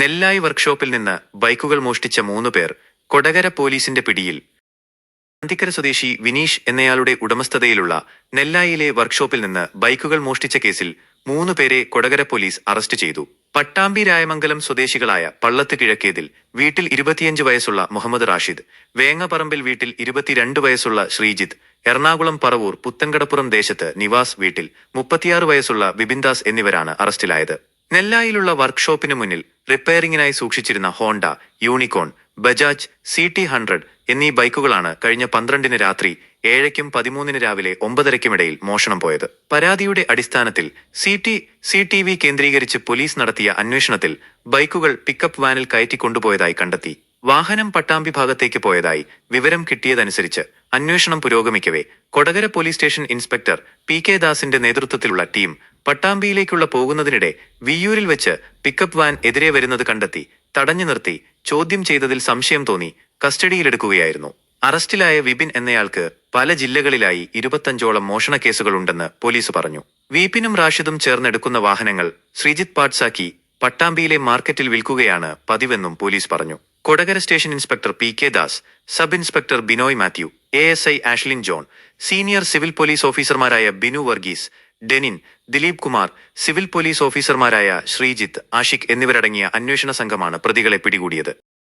നെല്ലായി വർക്ക്ഷോപ്പിൽ നിന്ന് ബൈക്കുകൾ മോഷ്ടിച്ച മൂന്നു പേർ കൊടകര പോലീസിന്റെ പിടിയിൽ. അന്തിക്കര സ്വദേശി വിനീഷ് എന്നയാളുടെ ഉടമസ്ഥതയിലുള്ള നെല്ലായിലെ വർക്ക്ഷോപ്പിൽ നിന്ന് ബൈക്കുകൾ മോഷ്ടിച്ച കേസിൽ മൂന്നു പേരെ കൊടകര പോലീസ് അറസ്റ്റ് ചെയ്തു. പട്ടാമ്പി രായമംഗലം സ്വദേശികളായ പള്ളത്ത് കിഴക്കേതിൽ വീട്ടിൽ ഇരുപത്തിയഞ്ച് വയസ്സുള്ള മുഹമ്മദ് റാഷിദ് വേങ്ങപ്പറമ്പിൽ വീട്ടിൽ ഇരുപത്തിരണ്ട് വയസ്സുള്ള ശ്രീജിത്ത് എറണാകുളം പറവൂർ പുത്തൻകടപ്പുറം ദേശത്ത് നിവാസ് വീട്ടിൽ മുപ്പത്തിയാറ് വയസ്സുള്ള ബിബിൻദാസ് എന്നിവരാണ് അറസ്റ്റിലായത്. നെല്ലായിലുള്ള വർക്ക്ഷോപ്പിന് മുന്നിൽ റിപ്പയറിംഗിനായി സൂക്ഷിച്ചിരുന്ന Honda Unicorn Bajaj C T hundred എന്നീ ബൈക്കുകളാണ് കഴിഞ്ഞ പന്ത്രണ്ടിന് രാത്രി ഏഴയ്ക്കും പതിമൂന്നിന് രാവിലെ ഒമ്പതരയ്ക്കുമിടയിൽ മോഷണം പോയത്. പരാതിയുടെ അടിസ്ഥാനത്തിൽ C T C T V കേന്ദ്രീകരിച്ച് പോലീസ് നടത്തിയ അന്വേഷണത്തിൽ ബൈക്കുകൾ പിക്കപ്പ് വാനിൽ കയറ്റി കൊണ്ടുപോയതായി കണ്ടെത്തി. വാഹനം പട്ടാമ്പി ഭാഗത്തേക്ക് പോയതായി വിവരം കിട്ടിയതനുസരിച്ച് അന്വേഷണം പുരോഗമിക്കവേ Kodakara police station inspector P K ദാസിന്റെ നേതൃത്വത്തിലുള്ള ടീം പട്ടാമ്പിയിലേക്കുള്ള പോകുന്നതിനിടെ വിയൂരിൽ വെച്ച് പിക്കപ്പ് വാൻ എതിരെ വരുന്നത് കണ്ടെത്തി തടഞ്ഞു നിർത്തി ചോദ്യം ചെയ്തതിൽ സംശയം തോന്നി കസ്റ്റഡിയിലെടുക്കുകയായിരുന്നു. അറസ്റ്റിലായ വിപിൻ എന്നയാൾക്ക് പല ജില്ലകളിലായി ഇരുപത്തഞ്ചോളം മോഷണ കേസുകളുണ്ടെന്ന് പോലീസ് പറഞ്ഞു. വിപിനും റാഷിദും ചേർന്നെടുക്കുന്ന വാഹനങ്ങൾ ശ്രീജിത്ത് പാട്സാക്കി പട്ടാമ്പിയിലെ മാർക്കറ്റിൽ വിൽക്കുകയാണ് പതിവെന്നും പോലീസ് പറഞ്ഞു. Kodakara station inspector P K Das sub inspector Binoy Mathew A S I Ashlin John senior civil police ഓഫീസർമാരായ ബിനു വർഗീസ് ഡെനിൻ ദിലീപ് കുമാർ സിവിൽ പോലീസ് ഓഫീസർമാരായ ശ്രീജിത്ത് ആഷിഖ് എന്നിവരടങ്ങിയ അന്വേഷണ സംഘമാണ് പ്രതികളെ പിടികൂടിയത്.